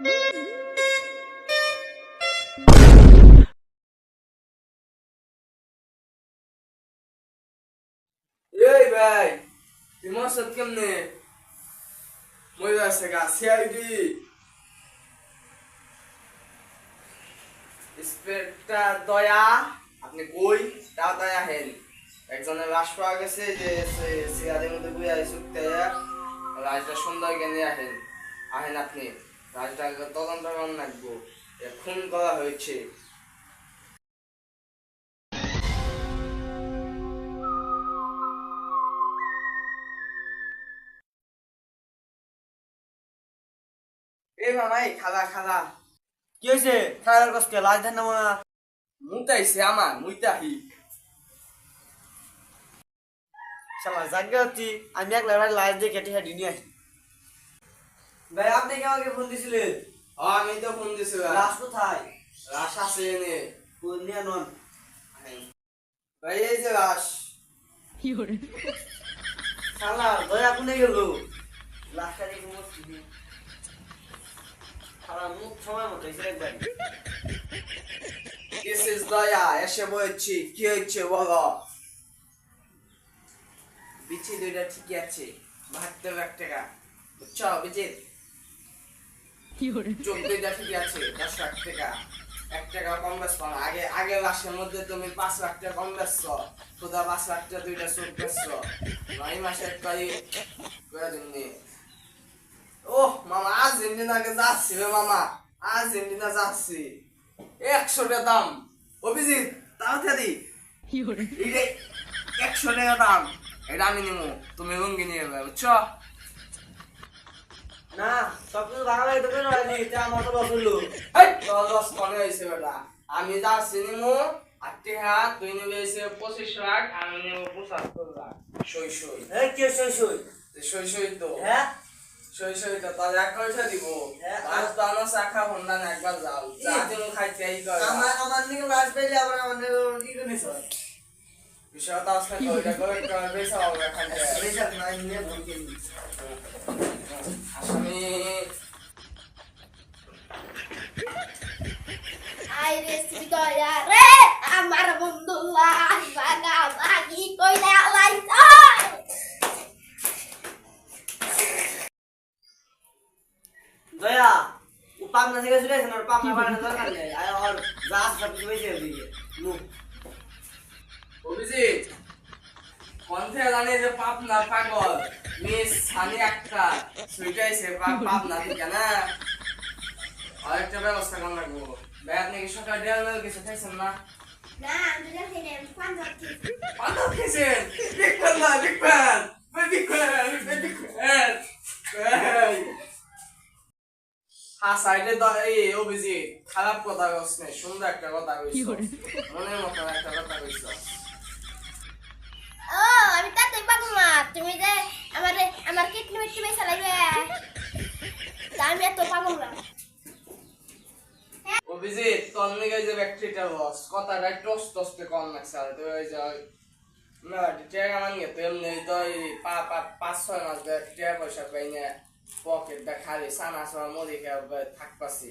দয়া, আপনি কই? তা দয়া হেন একজনের লাশ পাওয়া গেছে, যে সিরাজের মধ্যে তাই রাজটা সুন্দর জ্ঞানে আহেন। আহেন আপনি। লাশটা তদন্ত করার লাগবো। খুন করা হয়েছে। এ মামাই খালা খালা। কি হয়েছে খাওয়ার কষ্ট লাজ ধান নামা মুতাইছে আমার মুইতাহি শালা জাগে আমি এক লাইন লাইন দিয়ে কেটে হেঁটে নিয়ে আসি। ভাই আপনি কি আমাকে ফোন দিছিলেন? আমি তো ফোন দিছিলাম। লাশ কোথায়? রাস আছে এনে। ফোন নিয়ে নন? ভাই এই যে রাস। শালা দয়া কোনে গেল? দেখে মরছি শালা মুখ সময় মতো এসে একবার। দিস ইজ দয়া এসে বলছি কি হচ্ছে বলো? বিচি দুইটা ঠিকই আছে। বাহাত্তর লাখ টাকা। বুঝছ বিজিত আছে দশ লাখ টাকা। এক টাকা কম বেচবো না। আগে আগে মাসের মধ্যে তুমি পাঁচ লাখ টাকা কম বেচছ তোদা পাঁচ লাখ টাকা দুইটা চোখ বেচছ। এই মাসে একটাই করে দিননি ও মামা আর্জেন্টিনাকে যাচ্ছি রে মামা আর্জেন্টিনা যাচ্ছি। একশো টাকা দাম। অভিজিৎ তাড়াতাড়ি এই যে একশো টাকা দাম এটা আমি নিবো তুমি লুঙ্গি নিয়ে যাবে বুঝছ? না সব কিছু ভাঙা তোকে নয় নি তা আমার তো হয়েছে বেটা। আমি আর তুই নিবে এসে পঁচিশ লাখ আমি নেব পঁচাত্তর লাখ সই সই। এই কে সই সই? সই সই তো। হ্যাঁ? সই সই তো তাহলে এক পয়সা দিব। হ্যাঁ। আজ তো আমার শাখা হন্ডা না একবার যাও। যা তুমি খাইতে আমার আমার নিকে লাশ পেলে আবার আমার নিকে কি করে সর বিষয়টা আসলে তো এটা করে করে বেশি হবে এখানে রেশাদ নাই নিয়ে ফোন কিনি আইরে দয়া রে আমার বন্ধু লাশ ভাগা ভাগি কইলে আলাইছে দয়া ও পাবনা থেকে চলে আসেন ওর পাবনা বাড়ানো দরকার নেই। আর যা সব কিছু বেশি দিকে মুখ। অভিজিৎ জানে যে পাপ না পাগল মিস সানি একটা সুইটাইছে পাপ পাপ না ঠিক না? আর একটা ব্যবস্থা করা লাগবো। ভাই আপনি কি সকাল মেল কিছু খাইছেন না? আমি খেয়েছেন হ্যাঁ সাইডে তো এই অভিজিৎ খারাপ কথা কইছ সুন্দর একটা কথা কইছ। মনের মতো একটা কথা কইছ। ও, আমি তা তুই না তুমি যে আমার আমার কিডনি মিটনি বেসা লাগবে। তা আমি এত পাগল না। কম লাগছে আর না টিয়া আমার নিয়ে তো এমনি তো পা পা পাঁচ, ছয় মাস টিয়া পয়সা পাই না। পকেটটা খালি সানা সানা খেয়ে থাকপাছি